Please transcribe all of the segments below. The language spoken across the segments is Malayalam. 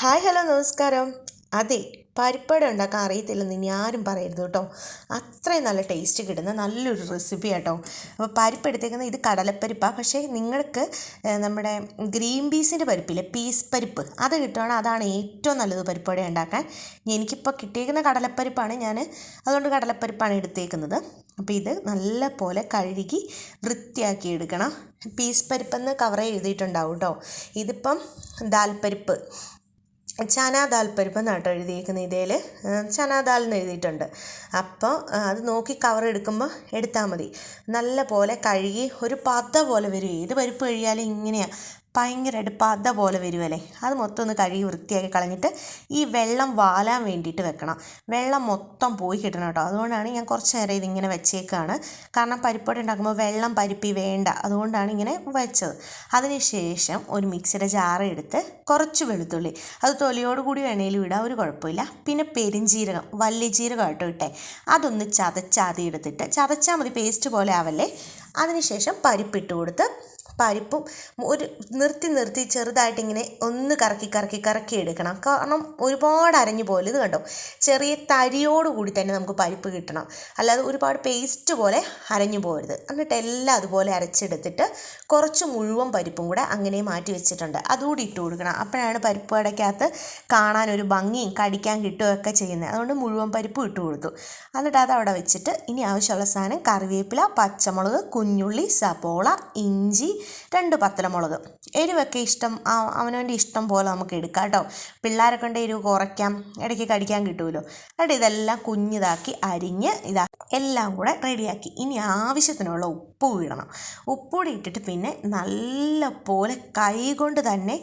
ഹായ് ഹലോ നമസ്കാരം. അതെ പരിപ്പട ഉണ്ടാക്കാൻ അറിയത്തില്ലെന്ന് ഇനി ആരും പറയരുത് കേട്ടോ. അത്രയും നല്ല ടേസ്റ്റ് കിട്ടുന്ന നല്ലൊരു റെസിപ്പി കേട്ടോ അപ്പോൾ പരിപ്പ് എടുത്തേക്കുന്നത് ഇത് കടലപ്പരിപ്പാണ് പക്ഷേ നിങ്ങൾക്ക് നമ്മുടെ ഗ്രീൻ പീസിന്റെ പരിപ്പില്ലേ പീസ് പരിപ്പ് അത് കിട്ടുകയാണെങ്കിൽ അതാണ് ഏറ്റവും നല്ലത് പരിപ്പട ഉണ്ടാക്കാൻ. എനിക്കിപ്പോൾ കിട്ടിയേക്കുന്ന കടലപ്പരിപ്പാണ് ഞാൻ അതുകൊണ്ട് കടലപ്പരിപ്പാണ് എടുത്തേക്കുന്നത്. അപ്പോൾ ഇത് നല്ല പോലെ കഴുകി വൃത്തിയാക്കി എടുക്കണം. പീസ് പരിപ്പെന്ന് കവർ എഴുതിയിട്ടുണ്ടാവും കേട്ടോ. ഇതിപ്പം ദാൽപ്പരിപ്പ് ചനാ ദാൽ പരിപ്പ് എന്നാട്ടോ എഴുതിയേക്കുന്നത് ഇതേൽ ചനാ ദാൽ എന്ന് എഴുതിയിട്ടുണ്ട്. അപ്പോൾ അത് നോക്കി കവർ എടുക്കുമ്പോൾ എടുത്താൽ മതി. നല്ല പോലെ കഴുകി ഒരു പത പോലെ വരും. ഏത് പരിപ്പ് കഴിയാലും ഇങ്ങനെയാണ് ഭയങ്കരമായിട്ട് പത പോലെ വരുമല്ലേ അത് മൊത്തം ഒന്ന് കഴുകി വൃത്തിയാക്കി കളഞ്ഞിട്ട് ഈ വെള്ളം വാലാൻ വേണ്ടിയിട്ട് വെക്കണം. വെള്ളം മൊത്തം പോയി കിട്ടണം കേട്ടോ. അതുകൊണ്ടാണ് ഞാൻ കുറച്ച് നേരം ഇതിങ്ങനെ വെച്ചേക്കാണ്. കാരണം പരിപ്പൊടി ഉണ്ടാക്കുമ്പോൾ വെള്ളം പരിപ്പി വേണ്ട. അതുകൊണ്ടാണ് ഇങ്ങനെ വെച്ചത്. അതിനുശേഷം ഒരു മിക്സിയുടെ ജാറ് എടുത്ത് കുറച്ച് വെളുത്തുള്ളി. അത് തൊലിയോട് കൂടി വേണേലും ഇടാം ഒരു കുഴപ്പമില്ല. പിന്നെ പെരിഞ്ജീരകം വലിയ ജീരകം കേട്ടോ ഇട്ടേ. അതൊന്ന് ചതച്ചാതി എടുത്തിട്ട് ചതച്ചാൽ മതി പേസ്റ്റ് പോലെ ആവല്ലേ? അതിനുശേഷം പരിപ്പിട്ട് കൊടുത്ത് പരിപ്പും ഒരു നിർത്തി നിർത്തി ചെറുതായിട്ട് ഇങ്ങനെ ഒന്ന് കറക്കി കറക്കി കറക്കി എടുക്കണം. കാരണം ഒരുപാട് അരഞ്ഞു പോലെ ഇത് കണ്ടോ? ചെറിയ തരിയോടുകൂടി തന്നെ നമുക്ക് പരിപ്പ് കിട്ടണം. അല്ലാതെ ഒരുപാട് പേസ്റ്റ് പോലെ അരഞ്ഞു പോകരുത്. എന്നിട്ട് എല്ലാം അതുപോലെ അരച്ചെടുത്തിട്ട് കുറച്ച് മുഴുവൻ പരിപ്പും കൂടെ അങ്ങനെ മാറ്റി വെച്ചിട്ടുണ്ട്. അതുകൂടി ഇട്ട് കൊടുക്കണം. അപ്പോഴാണ് പരിപ്പ് വടക്കകത്ത് കാണാൻ ഒരു ഭംഗിയും കടിക്കാൻ കിട്ടുകയൊക്കെ ചെയ്യുന്നത്. അതുകൊണ്ട് മുഴുവൻ പരിപ്പും ഇട്ട് കൊടുത്തു. എന്നിട്ട് അത് അവിടെ വെച്ചിട്ട് ഇനി ആവശ്യമുള്ള സാധനം കറിവേപ്പില പച്ചമുളക് കുഞ്ഞുള്ളി സപ്പോള ഇഞ്ചി രണ്ട് പത്തലമുളക്. എരിവൊക്കെ ഇഷ്ടം അവനവന്റെ ഇഷ്ടം പോലെ നമുക്ക് എടുക്കാം കേട്ടോ. പിള്ളേരെ കൊണ്ട് എരിവ് കുറയ്ക്കാം ഇടയ്ക്ക് കടിക്കാൻ കിട്ടുമല്ലോ കേട്ടോ ഇതെല്ലാം കുഞ്ഞിതാക്കി അരിഞ്ഞ് ഇതാ എല്ലാം കൂടെ റെഡിയാക്കി. ഇനി ആവശ്യത്തിനുള്ള ഉപ്പ് ഇടണം. ഉപ്പ് ഇട്ടിട്ട് പിന്നെ നല്ലപോലെ കൈകൊണ്ട് തന്നെ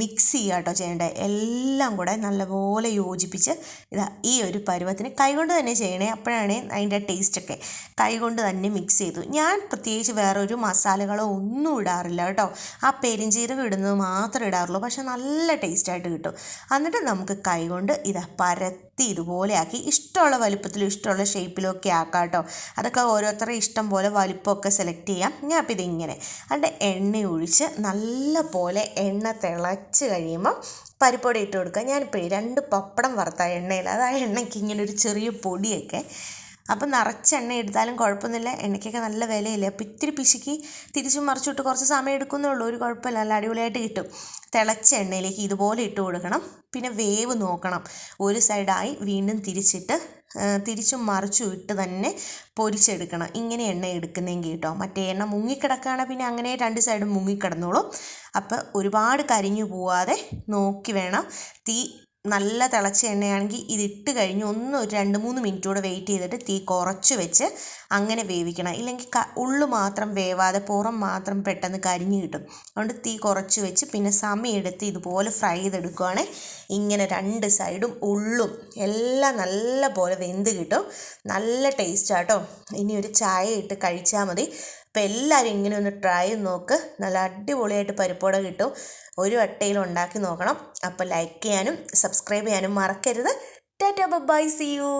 മിക്സ് ചെയ്യുക കേട്ടോ ചെയ്യേണ്ടത് എല്ലാം കൂടെ നല്ലപോലെ യോജിപ്പിച്ച് ഇതാ ഈ ഒരു പരുവത്തിന് കൈകൊണ്ട് തന്നെ ചെയ്യണേ. അപ്പോഴാണ് അതിന്റെ ടേസ്റ്റൊക്കെ കൈ കൊണ്ട് തന്നെ മിക്സ് ചെയ്തു. ഞാൻ പ്രത്യേകിച്ച് വേറൊരു മസാലകളോ ഒന്നും ഇടാറില്ല കേട്ടോ. ആ പെരിഞ്ചീരകം ഇടുന്നത് മാത്രമേ ഇടാറുള്ളൂ. പക്ഷെ നല്ല ടേസ്റ്റായിട്ട് കിട്ടും. എന്നിട്ട് നമുക്ക് കൈകൊണ്ട് ഇത് പരത്തി ഇതുപോലെ ആക്കി. ഇഷ്ടമുള്ള വലുപ്പത്തിലും ഇഷ്ടമുള്ള ഷേപ്പിലും ഒക്കെ ആക്കാം കേട്ടോ. അതൊക്കെ ഓരോരുത്തരുടെ ഇഷ്ടം പോലെ വലുപ്പമൊക്കെ സെലക്ട് ചെയ്യാം. ഞാൻ അപ്പോൾ ഇതിങ്ങനെ. അതിന്റെ എണ്ണ ഒഴിച്ച് നല്ല പോലെ എണ്ണ തിളച്ച് കഴിയുമ്പോൾ പരിപ്പൊടി ഇട്ട് കൊടുക്കുക. ഞാനിപ്പോഴേ രണ്ട് പപ്പടം വറുത്ത എണ്ണയിൽ അത് ആ എണ്ണയ്ക്ക് ഇങ്ങനെ ഒരു ചെറിയ പൊടിയൊക്കെ അപ്പം നിറച്ച് എണ്ണ എടുത്താലും കുഴപ്പമൊന്നുമില്ല. എണ്ണയ്ക്കൊക്കെ നല്ല വിലയില്ലേ. അപ്പോൾ ഇത്തിരി പിശുക്കി തിരിച്ചും മറിച്ചിട്ട് കുറച്ച് സമയം എടുക്കുന്നേ ഉള്ളൂ. ഒരു കുഴപ്പമില്ല. നല്ല അടിപൊളിയായിട്ട് കിട്ടും. തിളച്ച എണ്ണയിലേക്ക് ഇതുപോലെ ഇട്ട് കൊടുക്കണം. പിന്നെ വേവ് നോക്കണം. ഒരു സൈഡായി വീണ്ടും തിരിച്ചിട്ട് തിരിച്ചും മറിച്ചും ഇട്ട് തന്നെ പൊരിച്ചെടുക്കണം. ഇങ്ങനെ എണ്ണ എടുക്കുന്നെങ്കിൽ കേട്ടോ. മറ്റേ എണ്ണ മുങ്ങിക്കിടക്കുകയാണെങ്കിൽ പിന്നെ അങ്ങനെ രണ്ട് സൈഡും മുങ്ങിക്കിടന്നോളും. അപ്പോൾ ഒരുപാട് കരിഞ്ഞു പോവാതെ നോക്കി വേണം തീ നല്ല തിളച്ച എണ്ണയാണെങ്കിൽ ഇതിട്ട് കഴിഞ്ഞ് ഒന്ന് ഒരു രണ്ട് മൂന്ന് മിനിറ്റ് കൂടെ വെയിറ്റ് ചെയ്തിട്ട് തീ കുറച്ച് വെച്ച് അങ്ങനെ വേവിക്കണം. ഇല്ലെങ്കിൽ ക ഉള്ളു മാത്രം വേവാതെ പുറം മാത്രം പെട്ടെന്ന് കരിഞ്ഞ് കിട്ടും. അതുകൊണ്ട് തീ കുറച്ച് വെച്ച് പിന്നെ സമയമെടുത്ത് ഇതുപോലെ ഫ്രൈ ചെയ്തെടുക്കുവാണെങ്കിൽ ഇങ്ങനെ രണ്ട് സൈഡും ഉള്ളും എല്ലാം നല്ല പോലെ വെന്ത് കിട്ടും. നല്ല ടേസ്റ്റാട്ടോ ഇനി ഒരു ചായ ഇട്ട് കഴിച്ചാൽ മതി. അപ്പോൾ എല്ലാവരും ഇങ്ങനെ ഒന്ന് ട്രൈ ചെയ്ത് നോക്ക്. നല്ല അടിപൊളിയായിട്ട് പരിപ്പോട കിട്ടും. ഒരു വട്ടയിൽ ഉണ്ടാക്കി നോക്കണം. അപ്പോൾ ലൈക്ക് ചെയ്യാനും സബ്സ്ക്രൈബ് ചെയ്യാനും മറക്കരുത്. Tata by C U